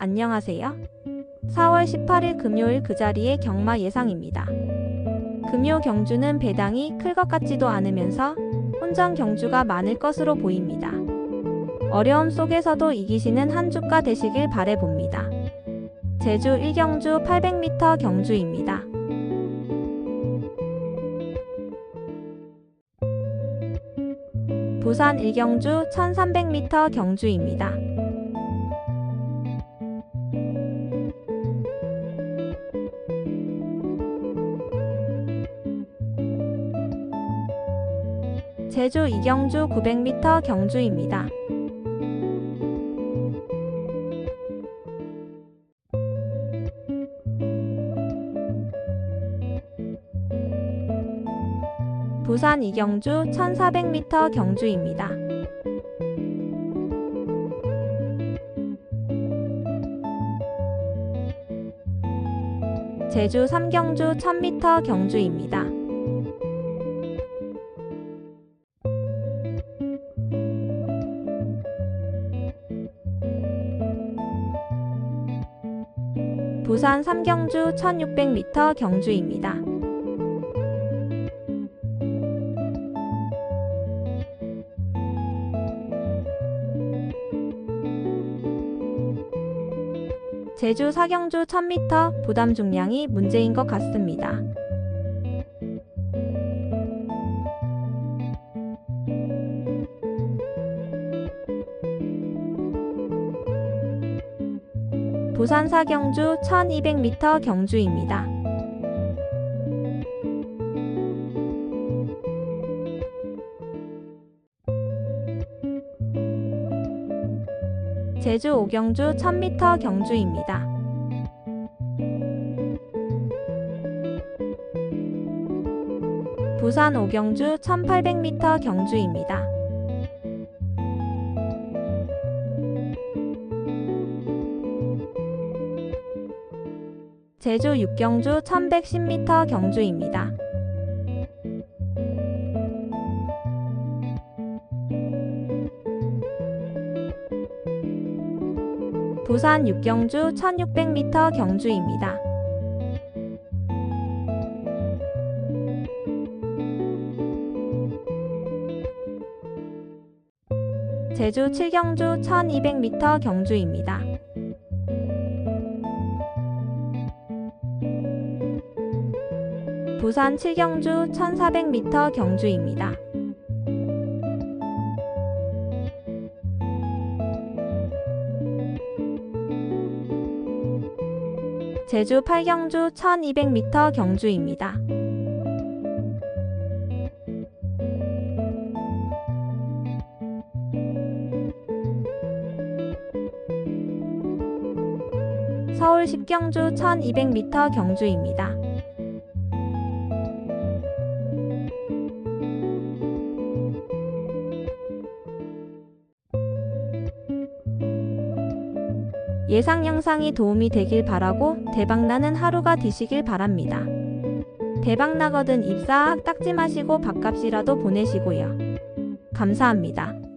안녕하세요. 4월 18일 금요일 그 자리에 경마 예상입니다. 금요 경주는 배당이 클 것 같지도 않으면서 혼전 경주가 많을 것으로 보입니다. 어려움 속에서도 이기시는 한 주가 되시길 바래봅니다. 제주 1경주 800m 경주입니다. 부산 1경주 1300m 경주입니다. 제주 2경주 900m 경주입니다. 부산 2경주 1400m 경주입니다. 제주 3경주 1000m 경주입니다. 부산 3경주 1600m 경주입니다. 제주 사경주 1000m 부담 중량이 문제인 것 같습니다. 부산 사 경주 1200m 경주입니다. 제주 오경주 1000m 경주입니다. 부산 오경주 1800m 경주입니다. 제주 6경주 1110m 경주입니다. 부산 6경주 1600m 경주입니다. 제주 7경주 1200m 경주입니다. 부산 7경주 1400m 경주입니다. 제주 8경주 1200m 경주입니다. 서울 10경주 1200m 경주입니다. 예상 영상이 도움이 되길 바라고 대박나는 하루가 되시길 바랍니다. 대박나거든 입사학 닦지 마시고 밥값이라도 보내시고요. 감사합니다.